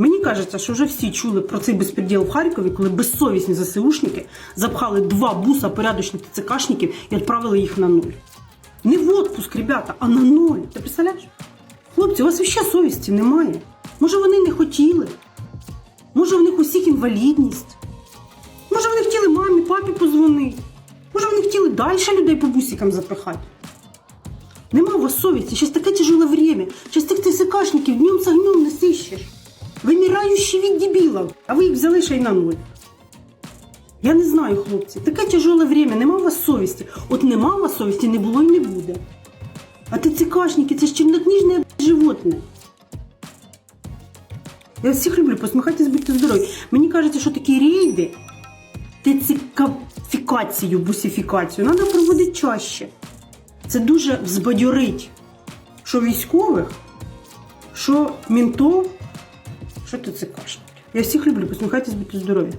Мені кажеться, що вже всі чули про цей безпреділ в Харкові, коли безсовісні ЗСУшники запхали два буса порядочних ТЦКшників і відправили їх на нуль. Не в отпуск, ребята, а на нуль. Ти представляєш? Хлопці, у вас ще совісті немає. Може, вони не хотіли? Може, в них усіх інвалідність? Може, вони хотіли мамі, папі позвонити? Може, вони хотіли далі людей по бусикам запихати? Нема у вас совісті, зараз таке тяжеле время. Зараз тих ТСКшників днем з огнем не сищеш. Вимираючі від дебілів, а ви їх взяли ще й на нуль. Я не знаю, хлопці, таке тяжеле время, нема у вас совісті. От нема у вас совісті, не було і не буде. А ТЦКшники, це ж чернокніжне животне. Я всіх люблю, посміхайтесь, будьте здорові. Мені кажеться, що такі рейди, ТЦКфікацію, бусифікацію, треба проводити чаще. Це дуже взбадьорить, що військових, що мінтов, що ТЦКшників. Я всіх люблю, посміхайтесь, будьте здорові.